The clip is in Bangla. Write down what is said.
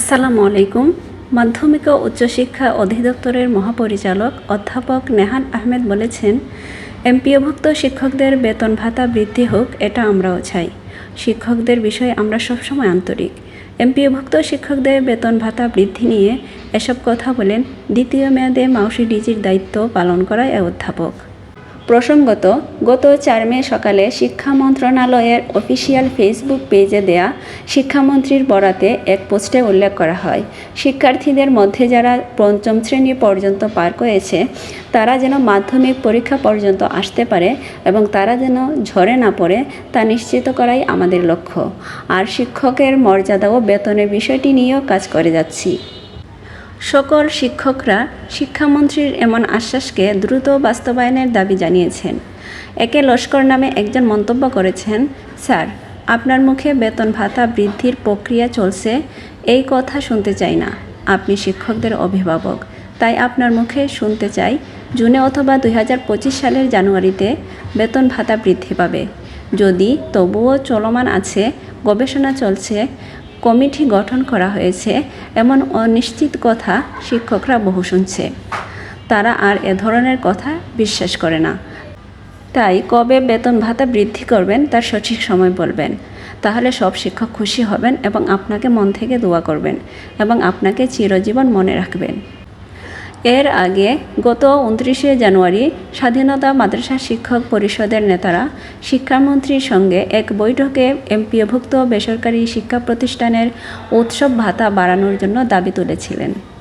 আসসালামু আলাইকুম। মাধ্যমিক ও উচ্চশিক্ষা অধিদপ্তরের মহাপরিচালক অধ্যাপক নেহান আহমেদ বলেছেন এমপিওভুক্ত শিক্ষকদের বেতন ভাতা বৃদ্ধি হোক, এটা আমরাও চাই। শিক্ষকদের বিষয়ে আমরা সবসময় আন্তরিক। এমপিওভুক্ত শিক্ষকদের বেতন ভাতা বৃদ্ধি নিয়ে এসব কথা বলেন দ্বিতীয় মেয়াদে মাউসি ডিজির দায়িত্ব পালন করা এ অধ্যাপক। প্রসঙ্গত, গত চার মে সকালে শিক্ষা মন্ত্রণালয়ের অফিসিয়াল ফেসবুক পেজে দেয়া শিক্ষামন্ত্রীর বরাতে এক পোস্টে উল্লেখ করা হয়, শিক্ষার্থীদের মধ্যে যারা পঞ্চম শ্রেণি পর্যন্ত পার করেছে, তারা যেন মাধ্যমিক পরীক্ষা পর্যন্ত আসতে পারে এবং তারা যেন ঝরে না পড়ে, তা নিশ্চিত করাই আমাদের লক্ষ্য। আর শিক্ষকের মর্যাদা ও বেতনের বিষয়টি নিয়েও কাজ করে যাচ্ছি। সকল শিক্ষকরা শিক্ষামন্ত্রীর এমন আশ্বাসকে দ্রুত বাস্তবায়নের দাবি জানিয়েছেন। একে লস্কর নামে একজন মন্তব্য করেছেন, স্যার, আপনার মুখে বেতন ভাতা বৃদ্ধির প্রক্রিয়া চলছে, এই কথা শুনতে চাই না। আপনি শিক্ষকদের অভিভাবক। তাই আপনার মুখে শুনতে চাই, জুনে অথবা দু হাজার পঁচিশ সালের জানুয়ারিতে বেতন ভাতা বৃদ্ধি পাবে। যদি তবুও চলমান আছে, গবেষণা চলছে কমিটি গঠন করা হয়েছে, এমন অনিশ্চিত কথা শিক্ষকরা বহু শুনছে। তারা আর এ ধরনের কথা বিশ্বাস করে না। তাই কবে বেতন ভাতা বৃদ্ধি করবেন তার সঠিক সময় বলবেন। তাহলে সব শিক্ষক খুশি হবেন এবং আপনাকে মন থেকে দোয়া করবেন এবং আপনাকে চিরজীবন মনে রাখবেন। এর আগে গত উনত্রিশে জানুয়ারি স্বাধীনতা মাদ্রাসা শিক্ষক পরিষদের নেতারা শিক্ষামন্ত্রীর সঙ্গে এক বৈঠকে এমপিওভুক্ত বেসরকারি শিক্ষা প্রতিষ্ঠানের উৎসব ভাতা বাড়ানোর জন্য দাবি তুলেছিলেন।